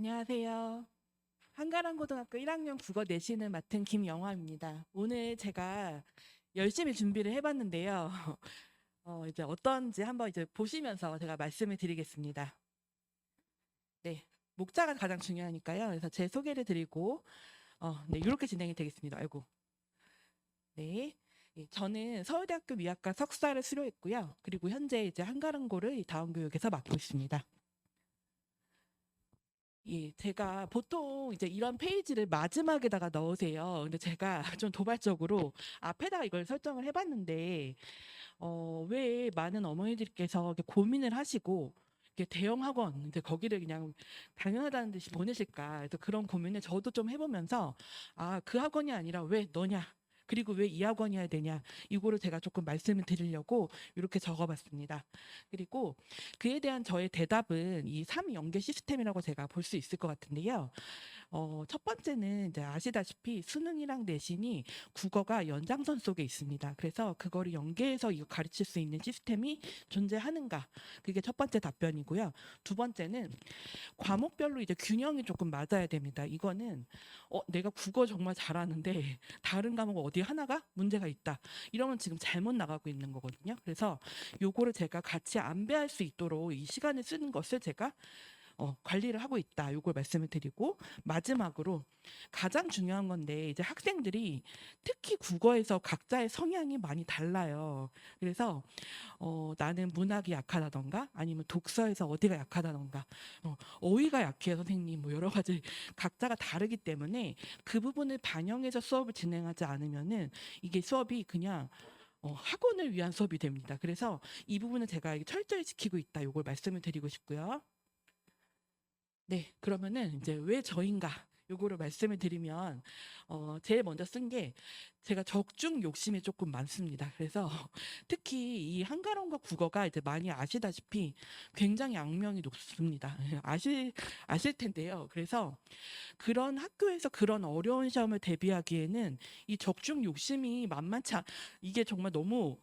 안녕하세요. 한가람 고등학교 1학년 국어 내신을 맡은 김영화입니다. 오늘 제가 열심히 준비를 해봤는데요. 어, 이제 어떤지 한번 이제 보시면서 제가 말씀을 드리겠습니다. 네, 목자가 가장 중요하니까요. 그래서 제 소개를 드리고, 어, 네, 이렇게 진행이 되겠습니다. 아이고. 네. 예, 저는 서울대학교 미학과 석사를 수료했고요. 그리고 현재 이제 한가람고를 이 다운교육에서 맡고 있습니다. 예, 제가 보통 이제 이런 페이지를 마지막에다가 넣으세요. 근데 제가 좀 도발적으로 앞에다가 이걸 설정을 해봤는데, 어, 왜 많은 어머니들께서 이렇게 고민을 하시고, 이렇게 대형 학원, 이제 거기를 그냥 당연하다는 듯이 보내실까. 그래서 그런 고민을 저도 좀 해보면서, 아, 그 학원이 아니라 왜 너냐. 그리고 왜 이 학원이어야 되냐. 이거를 제가 조금 말씀을 드리려고 이렇게 적어봤습니다. 그리고 그에 대한 저의 대답은 이 3연계 시스템이라고 제가 볼 수 있을 것 같은데요. 어, 첫 번째는 이제 아시다시피 수능이랑 내신이 국어가 연장선 속에 있습니다. 그래서 그거를 연계해서 이거 가르칠 수 있는 시스템이 존재하는가? 그게 첫 번째 답변이고요. 두 번째는 과목별로 이제 균형이 조금 맞아야 됩니다. 이거는 어, 내가 국어 정말 잘하는데 다른 과목 어디 하나가 문제가 있다. 이러면 지금 잘못 나가고 있는 거거든요. 그래서 요거를 제가 같이 안배할 수 있도록 이 시간을 쓰는 것을 제가 어, 관리를 하고 있다. 요걸 말씀을 드리고 마지막으로 가장 중요한 건데 이제 학생들이 특히 국어에서 각자의 성향이 많이 달라요. 그래서 어, 나는 문학이 약하다던가 아니면 독서에서 어디가 약하다던가 어, 어휘가 약해요 선생님 뭐 여러 가지 각자가 다르기 때문에 그 부분을 반영해서 수업을 진행하지 않으면은 이게 수업이 그냥 어, 학원을 위한 수업이 됩니다. 그래서 이 부분은 제가 철저히 지키고 있다. 요걸 말씀을 드리고 싶고요. 네, 그러면은 이제 왜 저인가? 요거를 말씀을 드리면 어, 제일 먼저 쓴 게 제가 적중 욕심이 조금 많습니다. 그래서 특히 이 한가론과 국어가 이제 많이 아시다시피 굉장히 악명이 높습니다. 아실 아실 텐데요. 그래서 그런 학교에서 그런 어려운 시험을 대비하기에는 이 적중 욕심이 만만치 않, 이게 정말 너무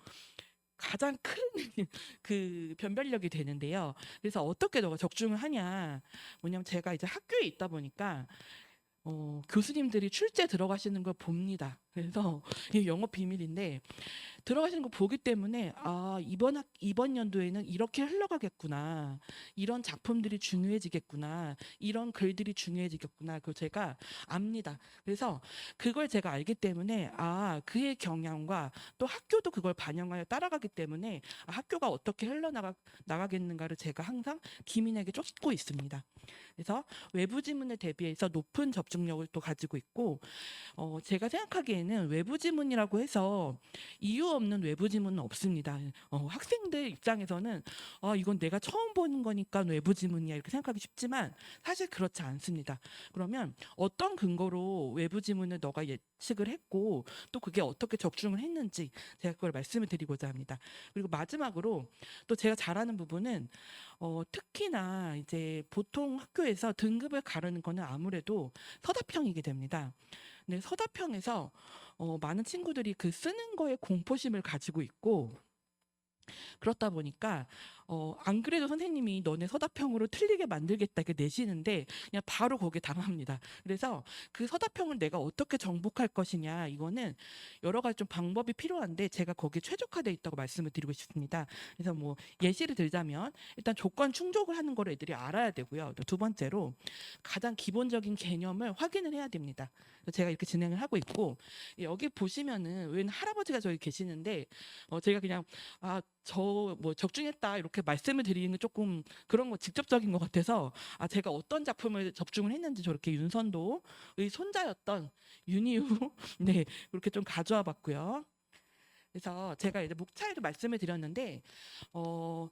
가장 큰 그 변별력이 되는데요. 그래서 어떻게 너가 적중을 하냐? 뭐냐면 제가 이제 학교에 있다 보니까 어, 교수님들이 출제 들어가시는 걸 봅니다. 그래서 이게 영업 비밀인데 들어가시는 거 보기 때문에 아 이번 학 이번 연도에는 이렇게 흘러가겠구나 이런 작품들이 중요해지겠구나 이런 글들이 중요해지겠구나 그걸 제가 압니다. 그래서 그걸 제가 알기 때문에 아 그의 경향과 또 학교도 그걸 반영하여 따라가기 때문에 아, 학교가 어떻게 흘러나가 나가겠는가를 제가 항상 기민에게 쫓고 있습니다. 그래서 외부 지문에 대비해서 높은 접촉력을 또 가지고 있고 어, 제가 생각하기에는 외부 지문이라고 해서 이유 없는 외부 지문은 없습니다. 어, 학생들 입장에서는 아, 이건 내가 처음 보는 거니까 외부 지문이야 이렇게 생각하기 쉽지만 사실 그렇지 않습니다. 그러면 어떤 근거로 외부 지문을 너가 예측을 했고 또 그게 어떻게 적중을 했는지 제가 그걸 말씀을 드리고자 합니다. 그리고 마지막으로 또 제가 잘하는 부분은 어, 특히나 이제 보통 학교에서 등급을 가르는 거는 아무래도 서답형이게 됩니다. 근데 서답형에서 어, 많은 친구들이 그 쓰는 거에 공포심을 가지고 있고 그렇다 보니까 어, 안 그래도 선생님이 너네 서답형으로 틀리게 만들겠다 이렇게 내시는데 그냥 바로 거기에 당합니다. 그래서 그 서답형을 내가 어떻게 정복할 것이냐 이거는 여러 가지 좀 방법이 필요한데 제가 거기에 최적화되어 있다고 말씀을 드리고 싶습니다. 그래서 뭐 예시를 들자면 일단 조건 충족을 하는 걸 애들이 알아야 되고요. 또두 번째로 가장 기본적인 개념을 확인을 해야 됩니다. 제가 이렇게 진행을 하고 있고 여기 보시면은 웬 할아버지가 저기 계시는데 어, 제가 그냥 아 저 뭐 적중했다 이렇게 말씀을 드리는 게 조금 그런 거 직접적인 것 같아서 아 제가 어떤 작품을 접중을 했는지 저렇게 윤선도의 손자였던 윤희우 네 그렇게 좀 가져와 봤고요. 그래서 제가 이제 목차에도 말씀을 드렸는데 어.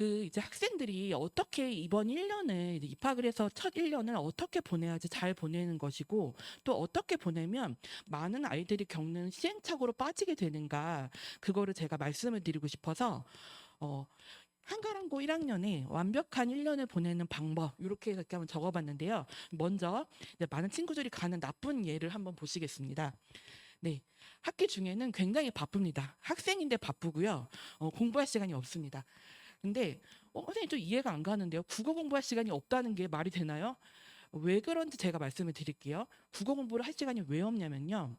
그 이제 학생들이 어떻게 이번 1년을 이제 입학을 해서 첫 1년을 어떻게 보내야지 잘 보내는 것이고 또 어떻게 보내면 많은 아이들이 겪는 시행착오로 빠지게 되는가 그거를 제가 말씀을 드리고 싶어서 어 한가람고 1학년에 완벽한 1년을 보내는 방법 이렇게 이렇게 한번 적어봤는데요. 먼저 이제 많은 친구들이 가는 나쁜 예를 한번 보시겠습니다. 네, 학기 중에는 굉장히 바쁩니다. 학생인데 바쁘고요. 어, 공부할 시간이 없습니다. 근데 어, 선생님 좀 이해가 안 가는데요. 국어 공부할 시간이 없다는 게 말이 되나요? 왜 그런지 제가 말씀을 드릴게요. 국어 공부를 할 시간이 왜 없냐면요.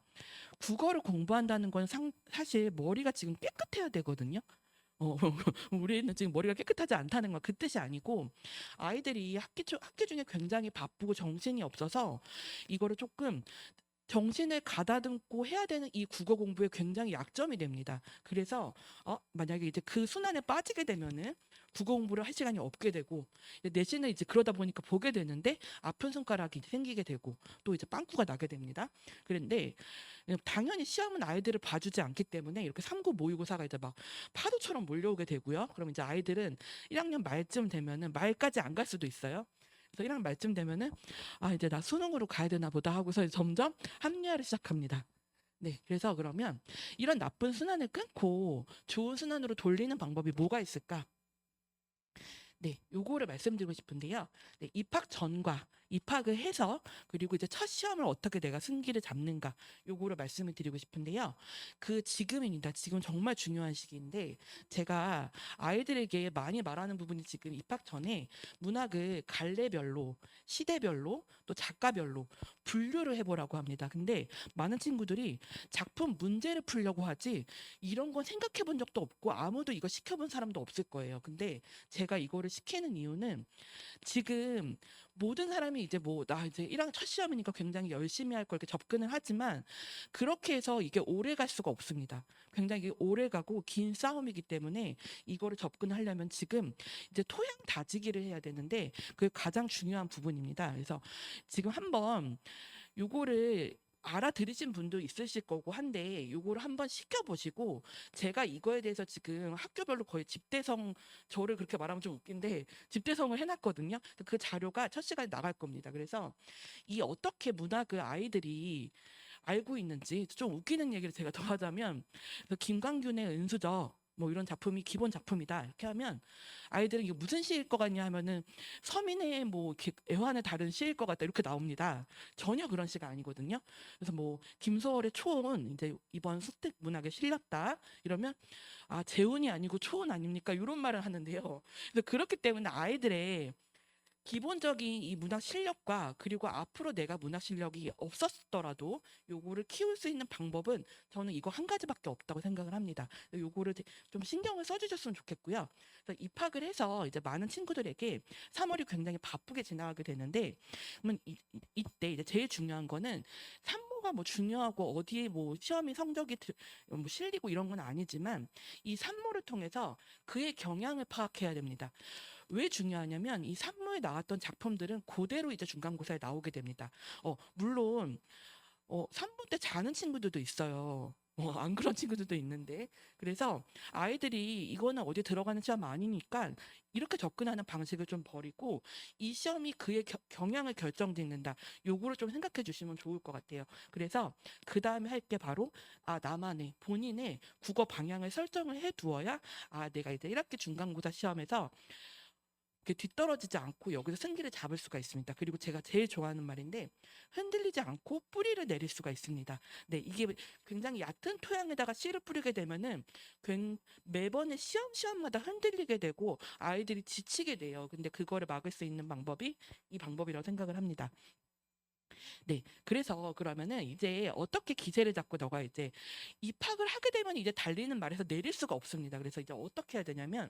국어를 공부한다는 건 상, 사실 머리가 지금 깨끗해야 되거든요. 어, 우리는 지금 머리가 깨끗하지 않다는 건 그 뜻이 아니고 아이들이 학기, 중- 학기 중에 굉장히 바쁘고 정신이 없어서 이거를 조금 정신을 가다듬고 해야 되는 이 국어 공부에 굉장히 약점이 됩니다. 그래서 어, 만약에 이제 그 순환에 빠지게 되면은 국어 공부를 할 시간이 없게 되고 내신을 이제 그러다 보니까 보게 되는데 아픈 손가락이 생기게 되고 또 이제 빵꾸가 나게 됩니다. 그런데 당연히 시험은 아이들을 봐주지 않기 때문에 이렇게 삼구 모의고사가 이제 막 파도처럼 몰려오게 되고요. 그럼 이제 아이들은 1학년 말쯤 되면은 말까지 안 갈 수도 있어요. 그래서 1학년 말쯤 되면은 아 이제 나 수능으로 가야 되나 보다 하고서 점점 합리화를 시작합니다. 네, 그래서 그러면 이런 나쁜 순환을 끊고 좋은 순환으로 돌리는 방법이 뭐가 있을까? 네, 요거를 말씀드리고 싶은데요. 네, 입학 전과 입학을 해서 그리고 이제 첫 시험을 어떻게 내가 승기를 잡는가 요거를 말씀을 드리고 싶은데요. 그 지금입니다. 지금 정말 중요한 시기인데 제가 아이들에게 많이 말하는 부분이 지금 입학 전에 문학을 갈래별로 시대별로 또 작가별로 분류를 해보라고 합니다. 근데 많은 친구들이 작품 문제를 풀려고 하지 이런 건 생각해 본 적도 없고 아무도 이거 시켜본 사람도 없을 거예요. 근데 제가 이거를 시키는 이유는 지금 모든 사람이 이제 뭐 나 이제 1학년 첫 시험이니까 굉장히 열심히 할 걸 이렇게 접근을 하지만 그렇게 해서 이게 오래 갈 수가 없습니다. 굉장히 오래 가고 긴 싸움이기 때문에 이거를 접근하려면 지금 이제 토양 다지기를 해야 되는데 그게 가장 중요한 부분입니다. 그래서 지금 한번 요거를 알아들으신 분도 있으실 거고 한데 요거를 한번 시켜보시고 제가 이거에 대해서 지금 학교별로 거의 집대성 저를 그렇게 말하면 좀 웃긴데 집대성을 해놨거든요. 그 자료가 첫 시간에 나갈 겁니다. 그래서 이 어떻게 문학을 아이들이 알고 있는지 좀 웃기는 얘기를 제가 더 하자면 그래서 김광균의 은수저 뭐 이런 작품이 기본 작품이다 이렇게 하면 아이들은 이게 무슨 시일 것 같냐 하면은 서민의 뭐 애환을 다룬 시일 것 같다 이렇게 나옵니다. 전혀 그런 시가 아니거든요. 그래서 뭐 김소월의 초원 이제 이번 수택 문학에 실렸다 이러면 아 재운이 아니고 초원 아닙니까 이런 말을 하는데요. 그래서 그렇기 때문에 아이들의 기본적인 이 문학 실력과 그리고 앞으로 내가 문학 실력이 없었더라도 요거를 키울 수 있는 방법은 저는 이거 한 가지밖에 없다고 생각을 합니다. 요거를 되- 좀 신경을 써주셨으면 좋겠고요. 입학을 해서 이제 많은 친구들에게 3월이 굉장히 바쁘게 지나가게 되는데 그러면 이, 이- 이때 이제 제일 중요한 거는 산모가 뭐 중요하고 어디에 뭐 시험이 성적이 들- 뭐 실리고 이런 건 아니지만 이 산모를 통해서 그의 경향을 파악해야 됩니다. 왜 중요하냐면 이 산모에 나왔던 작품들은 그대로 이제 중간고사에 나오게 됩니다. 어, 물론 어, 산모 때 자는 친구들도 있어요. 어, 안 그런 친구들도 있는데 그래서 아이들이 이거는 어디 들어가는 시험 아니니까 이렇게 접근하는 방식을 좀 버리고 이 시험이 그의 겨- 경향을 결정짓는다. 요거를 좀 생각해 주시면 좋을 것 같아요. 그래서 그 다음에 할 게 바로 아 나만의 본인의 국어 방향을 설정을 해 두어야 아 내가 이제 1학기 중간고사 시험에서 뒤떨어지지 않고 여기서 승기를 잡을 수가 있습니다. 그리고 제가 제일 좋아하는 말인데 흔들리지 않고 뿌리를 내릴 수가 있습니다. 네, 이게 굉장히 얕은 토양에다가 씨를 뿌리게 되면은 굉- 매번의 시험 시험마다 흔들리게 되고 아이들이 지치게 돼요. 근데 그거를 막을 수 있는 방법이 이 방법이라고 생각을 합니다. 네, 그래서 그러면은 이제 어떻게 기세를 잡고 너가 이제 입학을 하게 되면 이제 달리는 말에서 내릴 수가 없습니다. 그래서 이제 어떻게 해야 되냐면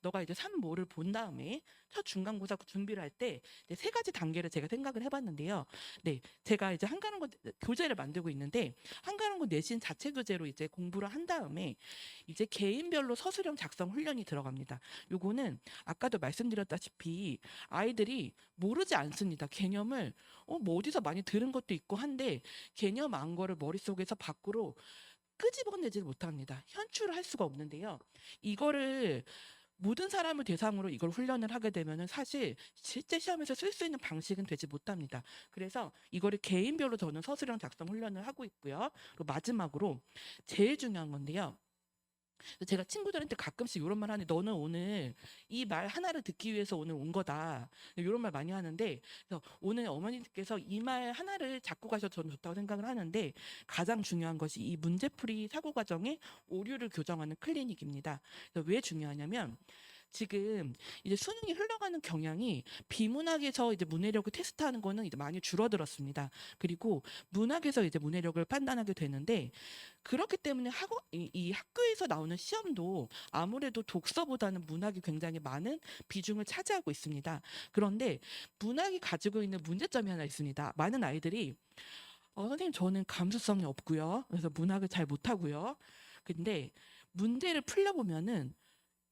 너가 이제 산모를 본 다음에 첫 중간고사 준비를 할 때 세 가지 단계를 제가 생각을 해봤는데요. 네, 제가 이제 한가운고 교재를 만들고 있는데 한가운고 내신 자체 교재로 이제 공부를 한 다음에 이제 개인별로 서술형 작성 훈련이 들어갑니다. 요거는 아까도 말씀드렸다시피 아이들이 모르지 않습니다. 개념을 어, 뭐 어디서 많이 들은 것도 있고 한데 개념 안 거를 머릿속에서 밖으로 끄집어내질 못합니다. 현출을 할 수가 없는데요. 이거를 모든 사람을 대상으로 이걸 훈련을 하게 되면은 사실 실제 시험에서 쓸 수 있는 방식은 되지 못합니다. 그래서 이거를 개인별로 저는 서술형 작성 훈련을 하고 있고요. 그리고 마지막으로 제일 중요한 건데요. 제가 친구들한테 가끔씩 이런 말 하는데 너는 오늘 이 말 하나를 듣기 위해서 오늘 온 거다. 이런 말 많이 하는데 그래서 오늘 어머니께서 이 말 하나를 잡고 가셔도 저는 좋다고 생각을 하는데 가장 중요한 것이 이 문제풀이 사고 과정의 오류를 교정하는 클리닉입니다. 그래서 왜 중요하냐면 지금 이제 수능이 흘러가는 경향이 비문학에서 이제 문해력을 테스트하는 거는 이제 많이 줄어들었습니다. 그리고 문학에서 이제 문해력을 판단하게 되는데 그렇기 때문에 학원 이, 이 학교에서 나오는 시험도 아무래도 독서보다는 문학이 굉장히 많은 비중을 차지하고 있습니다. 그런데 문학이 가지고 있는 문제점이 하나 있습니다. 많은 아이들이 어, 선생님 저는 감수성이 없고요. 그래서 문학을 잘 못하고요. 근데 문제를 풀려보면은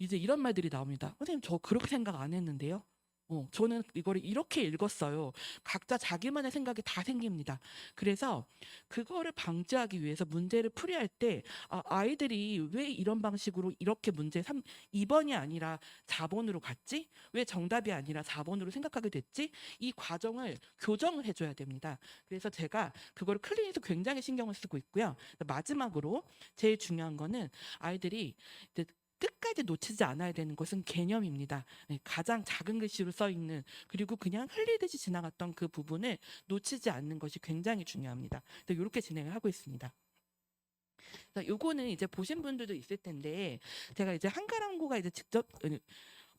이제 이런 말들이 나옵니다. 선생님 저 그렇게 생각 안 했는데요. 어, 저는 이거를 이렇게 읽었어요. 각자 자기만의 생각이 다 생깁니다. 그래서 그거를 방지하기 위해서 문제를 풀이할 때 아, 아이들이 왜 이런 방식으로 이렇게 문제 3, 2번이 아니라 4번으로 갔지? 왜 정답이 아니라 4번으로 생각하게 됐지? 이 과정을 교정을 해줘야 됩니다. 그래서 제가 그걸 클리닉에서 굉장히 신경을 쓰고 있고요. 마지막으로 제일 중요한 거는 아이들이 끝까지 놓치지 않아야 되는 것은 개념입니다. 네, 가장 작은 글씨로 써 있는 그리고 그냥 흘리듯이 지나갔던 그 부분을 놓치지 않는 것이 굉장히 중요합니다. 이렇게 진행을 하고 있습니다. 자, 요거는 이제 보신 분들도 있을 텐데 제가 이제 한가람고가 이제 직접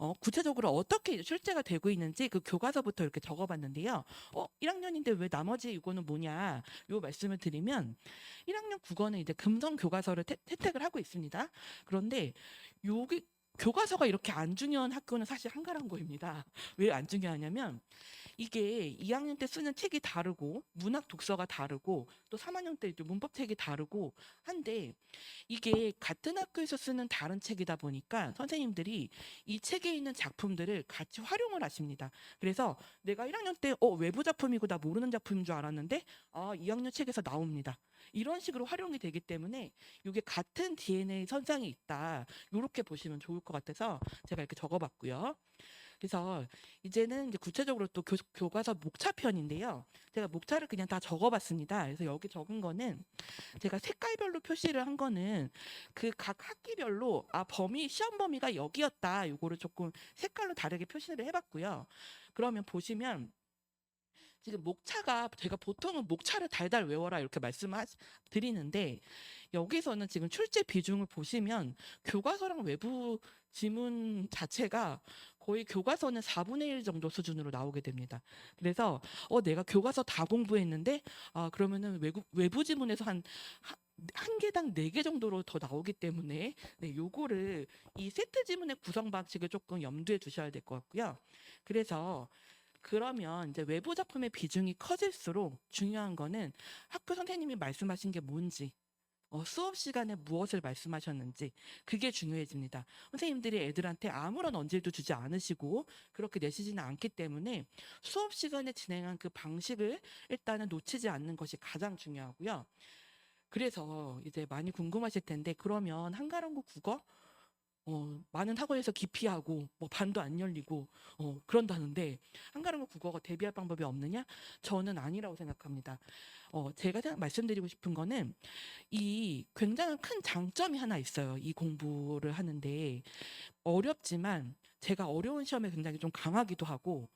어, 구체적으로 어떻게 출제가 되고 있는지 그 교과서부터 이렇게 적어봤는데요. 어, 1학년인데 왜 나머지 이거는 뭐냐? 요 말씀을 드리면 1학년 국어는 이제 금성 교과서를 태, 혜택을 하고 있습니다. 그런데 여기 교과서가 이렇게 안 중요한 학교는 사실 한가람고입니다. 왜 안 중요하냐면 이게 2학년 때 쓰는 책이 다르고 문학 독서가 다르고 또 3학년 때 문법 책이 다르고 한데 이게 같은 학교에서 쓰는 다른 책이다 보니까 선생님들이 이 책에 있는 작품들을 같이 활용을 하십니다. 그래서 내가 1학년 때 어, 외부 작품이고 나 모르는 작품인 줄 알았는데 아, 2학년 책에서 나옵니다. 이런 식으로 활용이 되기 때문에 이게 같은 DNA 선상이 있다. 이렇게 보시면 좋을 것 같아서 제가 이렇게 적어봤고요. 그래서 이제는 이제 구체적으로 또 교, 교과서 목차 편인데요. 제가 목차를 그냥 다 적어봤습니다. 그래서 여기 적은 거는 제가 색깔별로 표시를 한 거는 그 각 학기별로 아 범위 시험 범위가 여기였다. 요거를 조금 색깔로 다르게 표시를 해봤고요. 그러면 보시면 지금 목차가 제가 보통은 목차를 달달 외워라 이렇게 말씀을 드리는데 여기서는 지금 출제 비중을 보시면 교과서랑 외부 지문 자체가 거의 교과서는 4분의 1 정도 수준으로 나오게 됩니다. 그래서 어 내가 교과서 다 공부했는데 아 그러면은 외국 외부 지문에서 한한 개당 네 개 정도로 더 나오기 때문에 네, 요거를 이 세트 지문의 구성 방식을 조금 염두에 두셔야 될 것 같고요. 그래서 그러면 이제 외부 작품의 비중이 커질수록 중요한 거는 학교 선생님이 말씀하신 게 뭔지 어, 수업 시간에 무엇을 말씀하셨는지 그게 중요해집니다. 선생님들이 애들한테 아무런 언질도 주지 않으시고 그렇게 내시지는 않기 때문에 수업 시간에 진행한 그 방식을 일단은 놓치지 않는 것이 가장 중요하고요. 그래서 이제 많이 궁금하실 텐데 그러면 한가람고 국어 어, 많은 학원에서 기피하고 뭐 반도 안 열리고 어, 그런다는데 한가람고 국어가 대비할 방법이 없느냐? 저는 아니라고 생각합니다. 어, 제가 말씀드리고 싶은 거는 이 굉장히 큰 장점이 하나 있어요. 이 공부를 하는데 어렵지만 제가 어려운 시험에 굉장히 좀 강하기도 하고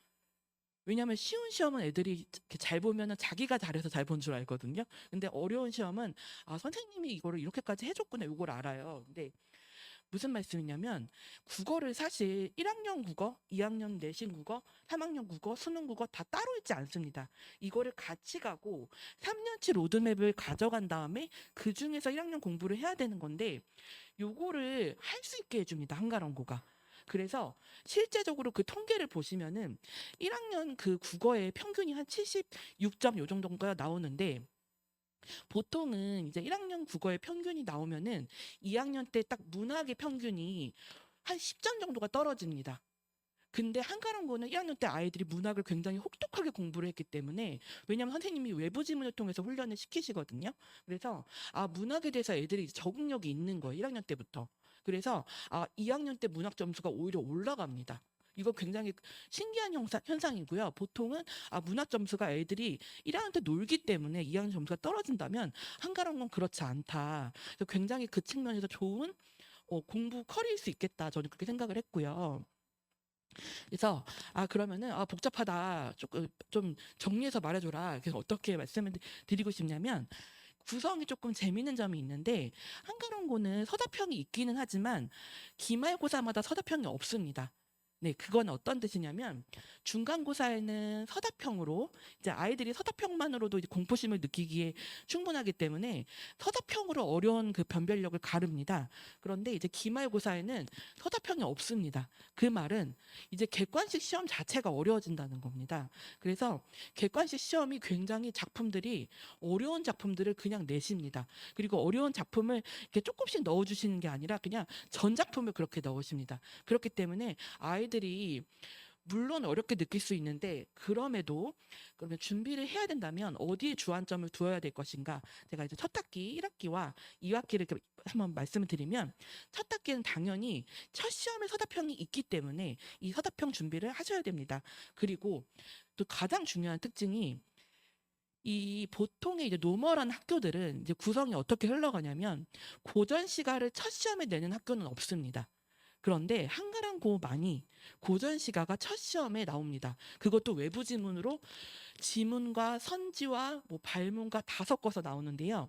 왜냐하면 쉬운 시험은 애들이 잘 보면은 자기가 잘해서 잘 본 줄 알거든요. 근데 어려운 시험은 아 선생님이 이거를 이렇게까지 해줬구나 이걸 알아요. 근데 무슨 말씀이냐면 국어를 사실 1학년 국어, 2학년 내신 국어, 3학년 국어, 수능 국어 다 따로 있지 않습니다. 이거를 같이 가고 3년치 로드맵을 가져간 다음에 그 중에서 1학년 공부를 해야 되는 건데 요거를 할 수 있게 해줍니다. 한가람고가. 그래서 실제적으로 그 통계를 보시면은 1학년 그 국어의 평균이 한 76점 요 정도가 나오는데 보통은 이제 1학년 국어의 평균이 나오면은 2학년 때 딱 문학의 평균이 한 10점 정도가 떨어집니다. 근데 한가람고는 1학년 때 아이들이 문학을 굉장히 혹독하게 공부를 했기 때문에 왜냐하면 선생님이 외부 지문을 통해서 훈련을 시키시거든요. 그래서 아 문학에 대해서 애들이 적응력이 있는 거예요. 1학년 때부터. 그래서 아 2학년 때 문학 점수가 오히려 올라갑니다. 이거 굉장히 신기한 현상, 현상이고요. 보통은 아, 문학 점수가 애들이 1학년 때 놀기 때문에 2학년 점수가 떨어진다면 한가로운 건 그렇지 않다. 그래서 굉장히 그 측면에서 좋은 어, 공부 커리일 수 있겠다. 저는 그렇게 생각을 했고요. 그래서 아 그러면은 아 복잡하다 조금 좀 정리해서 말해줘라. 그래서 어떻게 말씀을 드리고 싶냐면 구성이 조금 재미있는 점이 있는데 한가론고는 서답형이 있기는 하지만 기말고사마다 서답형이 없습니다. 네, 그건 어떤 뜻이냐면 중간고사에는 서답형으로 이제 아이들이 서답형만으로도 이제 공포심을 느끼기에 충분하기 때문에 서답형으로 어려운 그 변별력을 가릅니다. 그런데 이제 기말고사에는 서답형이 없습니다. 그 말은 이제 객관식 시험 자체가 어려워진다는 겁니다. 그래서 객관식 시험이 굉장히 작품들이 어려운 작품들을 그냥 내십니다. 그리고 어려운 작품을 이렇게 조금씩 넣어주시는 게 아니라 그냥 전 작품을 그렇게 넣으십니다. 그렇기 때문에 아이들 이 물론 어렵게 느낄 수 있는데 그럼에도 그러면 준비를 해야 된다면 어디에 주안점을 두어야 될 것인가 제가 이제 첫 학기 1학기와 2학기를 이렇게 한번 말씀을 드리면 첫 학기는 당연히 첫 시험에 서답형이 있기 때문에 이 서답형 준비를 하셔야 됩니다. 그리고 또 가장 중요한 특징이 이 보통의 이제 노멀한 학교들은 이제 구성이 어떻게 흘러가냐면 고전 시가를 첫 시험에 내는 학교는 없습니다. 그런데 한가랑 고만이 고전 시가가 첫 시험에 나옵니다. 그것도 외부 지문으로 지문과 선지와 뭐 발문과 다 섞어서 나오는데요.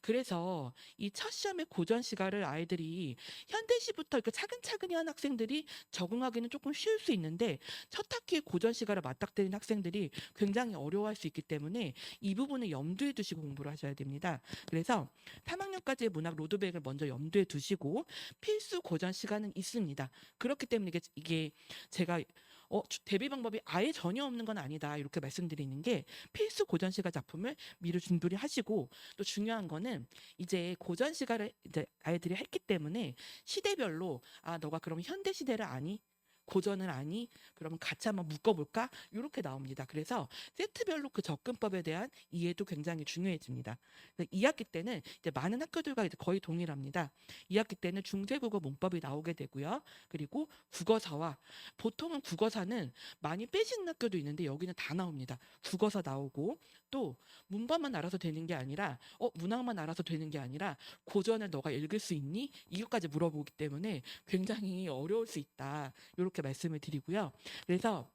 그래서 이 첫 시험의 고전 시가를 아이들이 현대시부터 이렇게 차근차근히 한 학생들이 적응하기는 조금 쉬울 수 있는데 첫 학기에 고전 시가를 맞닥뜨린 학생들이 굉장히 어려워할 수 있기 때문에 이 부분을 염두에 두시고 공부를 하셔야 됩니다. 그래서 3학년까지의 문학 로드백을 먼저 염두에 두시고 필수 고전 시간은 있 습니다. 그렇기 때문에 이게, 이게 제가 어, 주- 대비 방법이 아예 전혀 없는 건 아니다. 이렇게 말씀드리는 게 필수 고전 시가 작품을 미리 준비를 하시고 또 중요한 거는 이제 고전 시가를 이제 아이들이 했기 때문에 시대별로 아, 너가 그럼 현대 시대를 아니? 고전을 아니? 그러면 같이 한번 묶어볼까? 이렇게 나옵니다. 그래서 세트별로 그 접근법에 대한 이해도 굉장히 중요해집니다. 2학기 때는 이제 많은 학교들과 이제 거의 동일합니다. 2학기 때는 중세국어 문법이 나오게 되고요. 그리고 국어사와 보통은 국어사는 많이 빼시는 학교도 있는데 여기는 다 나옵니다. 국어사 나오고 또 문법만 알아서 되는 게 아니라 어 문학만 알아서 되는 게 아니라 고전을 너가 읽을 수 있니? 이것까지 물어보기 때문에 굉장히 어려울 수 있다. 이렇게 말씀을 드리고요. 그래서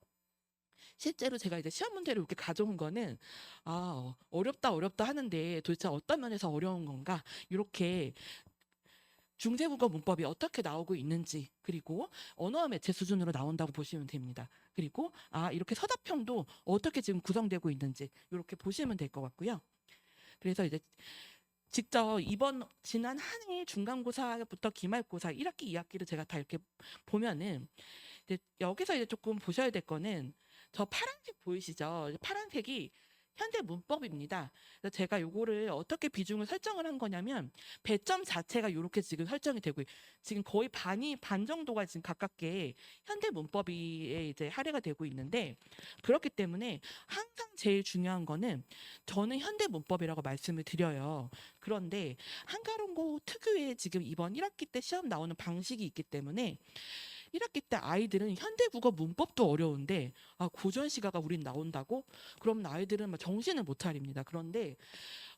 실제로 제가 이제 시험 문제를 이렇게 가져온 거는 아 어, 어렵다 어렵다 하는데 도대체 어떤 면에서 어려운 건가 이렇게 중세국어 문법이 어떻게 나오고 있는지 그리고 언어와 매체 수준으로 나온다고 보시면 됩니다. 그리고 아 이렇게 서답형도 어떻게 지금 구성되고 있는지 이렇게 보시면 될 것 같고요. 그래서 이제 직접 이번 지난 한 해 중간고사부터 기말고사 1학기, 2학기를 제가 다 이렇게 보면은 여기서 이제 조금 보셔야 될 거는 저 파란색 보이시죠? 파란색이 현대 문법입니다. 그래서 제가 요거를 어떻게 비중을 설정을 한 거냐면 배점 자체가 이렇게 지금 설정이 되고 있- 지금 거의 반이 반 정도가 지금 가깝게 현대 문법이 이제 할애가 되고 있는데 그렇기 때문에 항상 제일 중요한 거는 저는 현대 문법이라고 말씀을 드려요. 그런데 한가론고 특유의 지금 이번 1학기 때 시험 나오는 방식이 있기 때문에 1학기 때 아이들은 현대 국어 문법도 어려운데 아 고전 시가가 우린 나온다고? 그럼 아이들은 막 정신을 못 차립니다. 그런데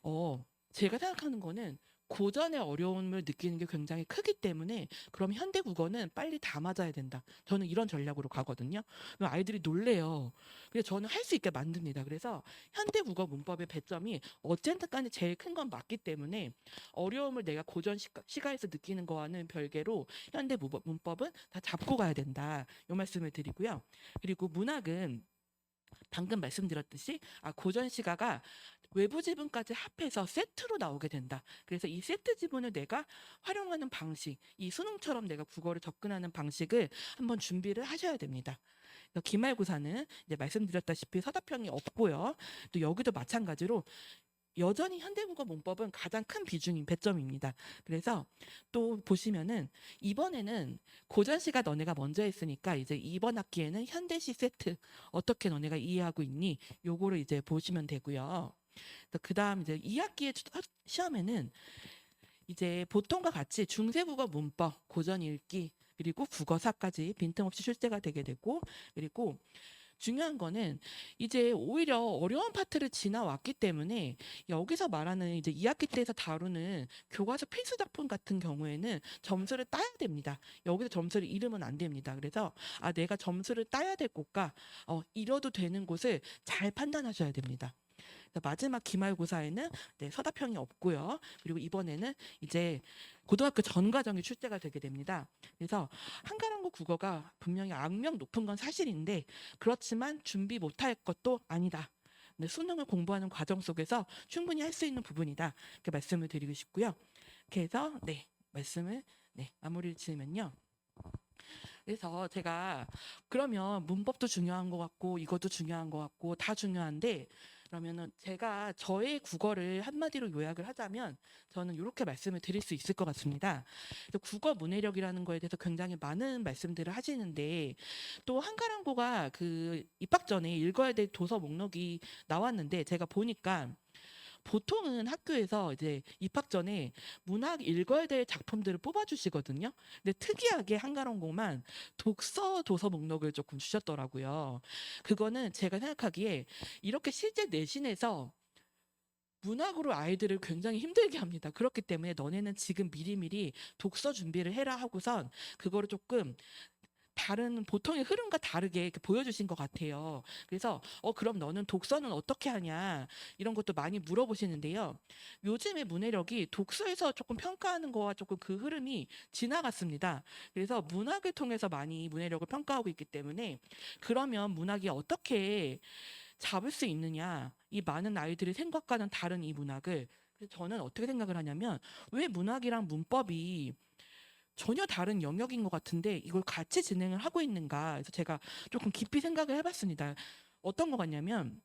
어 제가 생각하는 거는 고전의 어려움을 느끼는 게 굉장히 크기 때문에 그럼 현대 국어는 빨리 다 맞아야 된다. 저는 이런 전략으로 가거든요. 그럼 아이들이 놀래요. 그래서 저는 할 수 있게 만듭니다. 그래서 현대 국어 문법의 배점이 어쨌든 간에 제일 큰 건 맞기 때문에 어려움을 내가 고전 시가, 시가에서 느끼는 거와는 별개로 현대 무- 문법은 다 잡고 가야 된다. 요 말씀을 드리고요. 그리고 문학은 방금 말씀드렸듯이 아 고전 시가가 외부 지문까지 합해서 세트로 나오게 된다. 그래서 이 세트 지문을 내가 활용하는 방식, 이 수능처럼 내가 국어를 접근하는 방식을 한번 준비를 하셔야 됩니다. 기말고사는 이제 말씀드렸다시피 서답형이 없고요. 또 여기도 마찬가지로 여전히 현대국어 문법은 가장 큰 비중인 배점입니다. 그래서 또 보시면은 이번에는 고전시가 너네가 먼저 했으니까 이제 이번 학기에는 현대시 세트 어떻게 너네가 이해하고 있니? 요거를 이제 보시면 되고요. 그 다음 이제 2학기의 시험에는 이제 보통과 같이 중세국어 문법, 고전 읽기, 그리고 국어사까지 빈틈없이 출제가 되게 되고, 그리고 중요한 거는 이제 오히려 어려운 파트를 지나왔기 때문에 여기서 말하는 이제 2학기 때에서 다루는 교과서 필수 작품 같은 경우에는 점수를 따야 됩니다. 여기서 점수를 잃으면 안 됩니다. 그래서 아 내가 점수를 따야 될 곳과 어 잃어도 되는 곳을 잘 판단하셔야 됩니다. 그래서 마지막 기말고사에는 네, 서답형이 없고요. 그리고 이번에는 이제 고등학교 전 과정이 출제가 되게 됩니다. 그래서 한가랑고 국어가 분명히 악명 높은 건 사실인데 그렇지만 준비 못할 것도 아니다. 네, 수능을 공부하는 과정 속에서 충분히 할 수 있는 부분이다. 이렇게 말씀을 드리고 싶고요. 그래서 네 말씀을 네 마무리를 지으면요. 그래서 제가 그러면 문법도 중요한 것 같고 이것도 중요한 것 같고 다 중요한데 그러면은 제가 저의 국어를 한마디로 요약을 하자면 저는 이렇게 말씀을 드릴 수 있을 것 같습니다. 국어 문해력이라는 거에 대해서 굉장히 많은 말씀들을 하시는데 또 한가랑고가 그 입학 전에 읽어야 될 도서 목록이 나왔는데 제가 보니까 보통은 학교에서 이제 입학 전에 문학 읽어야 될 작품들을 뽑아주시거든요. 근데 특이하게 한가롱공만 독서 도서 목록을 조금 주셨더라고요. 그거는 제가 생각하기에 이렇게 실제 내신에서 문학으로 아이들을 굉장히 힘들게 합니다. 그렇기 때문에 너네는 지금 미리미리 독서 준비를 해라 하고선 그거를 조금 다른 보통의 흐름과 다르게 이렇게 보여주신 것 같아요. 그래서 어 그럼 너는 독서는 어떻게 하냐 이런 것도 많이 물어보시는데요. 요즘의 문해력이 독서에서 조금 평가하는 거와 조금 그 흐름이 지나갔습니다. 그래서 문학을 통해서 많이 문해력을 평가하고 있기 때문에 그러면 문학이 어떻게 잡을 수 있느냐 이 많은 아이들의 생각과는 다른 이 문학을 그래서 저는 어떻게 생각을 하냐면 왜 문학이랑 문법이 전혀 다른 영역인 것 같은데 이걸 같이 진행을 하고 있는가 그래서 제가 조금 깊이 생각을 해봤습니다. 어떤 것 같냐면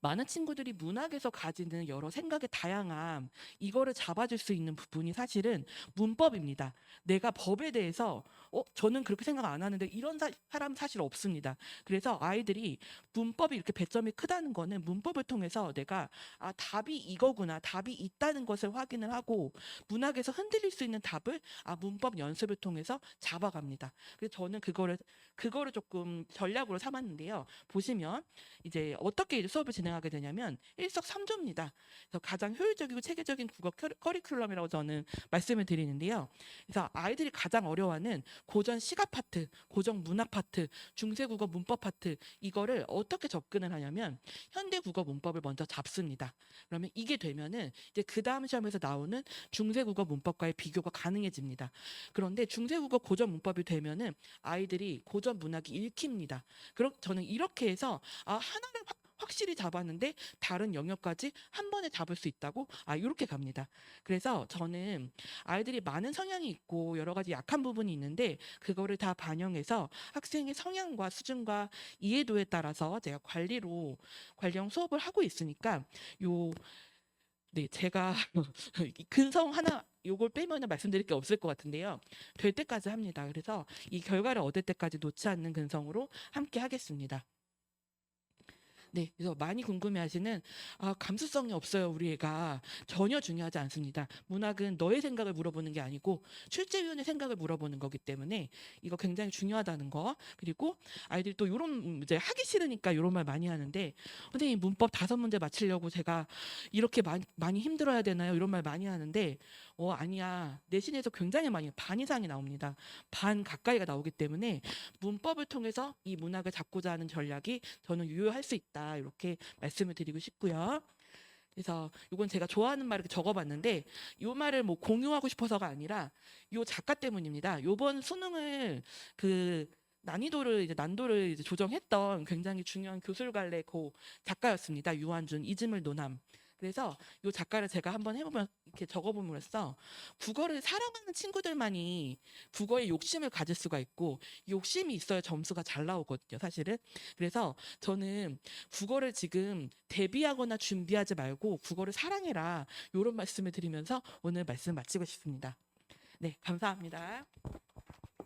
많은 친구들이 문학에서 가지는 여러 생각의 다양함 이거를 잡아줄 수 있는 부분이 사실은 문법입니다. 내가 법에 대해서 어 저는 그렇게 생각 안 하는데 이런 사, 사람 사실 없습니다. 그래서 아이들이 문법이 이렇게 배점이 크다는 거는 문법을 통해서 내가 아 답이 이거구나 답이 있다는 것을 확인을 하고 문학에서 흔들릴 수 있는 답을 아 문법 연습을 통해서 잡아갑니다. 그래서 저는 그거를 그거를 조금 전략으로 삼았는데요. 보시면 이제 어떻게 이제 수업을 진행하게 되냐면 일석삼조입니다. 그래서 가장 효율적이고 체계적인 국어 커리- 커리큘럼이라고 저는 말씀을 드리는데요. 그래서 아이들이 가장 어려워하는 고전 시각 파트, 고전 문학 파트, 중세 국어 문법 파트 이거를 어떻게 접근을 하냐면 현대 국어 문법을 먼저 잡습니다. 그러면 이게 되면은 이제 그 다음 시험에서 나오는 중세 국어 문법과의 비교가 가능해집니다. 그런데 중세 국어 고전 문법이 되면은 아이들이 고전 문학이 읽힙니다. 그럼 저는 이렇게 해서 아 하나를 확- 확실히 잡았는데 다른 영역까지 한 번에 잡을 수 있다고 아 이렇게 갑니다. 그래서 저는 아이들이 많은 성향이 있고 여러 가지 약한 부분이 있는데 그거를 다 반영해서 학생의 성향과 수준과 이해도에 따라서 제가 관리로 관리형 수업을 하고 있으니까 요 네, 제가 이 근성 하나 요걸 빼면은 말씀드릴 게 없을 것 같은데요. 될 때까지 합니다. 그래서 이 결과를 얻을 때까지 놓지 않는 근성으로 함께 하겠습니다. 네, 그래서 많이 궁금해하시는 아, 감수성이 없어요, 우리 애가 전혀 중요하지 않습니다. 문학은 너의 생각을 물어보는 게 아니고 출제위원의 생각을 물어보는 거기 때문에 이거 굉장히 중요하다는 거. 그리고 아이들이 또 이런 이제 하기 싫으니까 이런 말 많이 하는데 선생님 문법 다섯 문제 맞히려고 제가 이렇게 많이, 많이 힘들어야 되나요? 이런 말 많이 하는데 어 아니야 내신에서 굉장히 많이 반 이상이 나옵니다. 반 가까이가 나오기 때문에 문법을 통해서 이 문학을 잡고자 하는 전략이 저는 유효할 수 있다 이렇게 말씀을 드리고 싶고요. 그래서 이건 제가 좋아하는 말을 적어봤는데 이 말을 뭐 공유하고 싶어서가 아니라 이 작가 때문입니다. 이번 수능을 그 난이도를 이제 난도를 이제 조정했던 굉장히 중요한 교술갈래 고 작가였습니다. 유한준 이즘을 노남. 그래서 이 작가를 제가 한번 해보면 이렇게 적어봄으로써 국어를 사랑하는 친구들만이 국어에 욕심을 가질 수가 있고 욕심이 있어야 점수가 잘 나오거든요, 사실은. 그래서 저는 국어를 지금 대비하거나 준비하지 말고 국어를 사랑해라. 이런 말씀을 드리면서 오늘 말씀 마치고 싶습니다. 네, 감사합니다.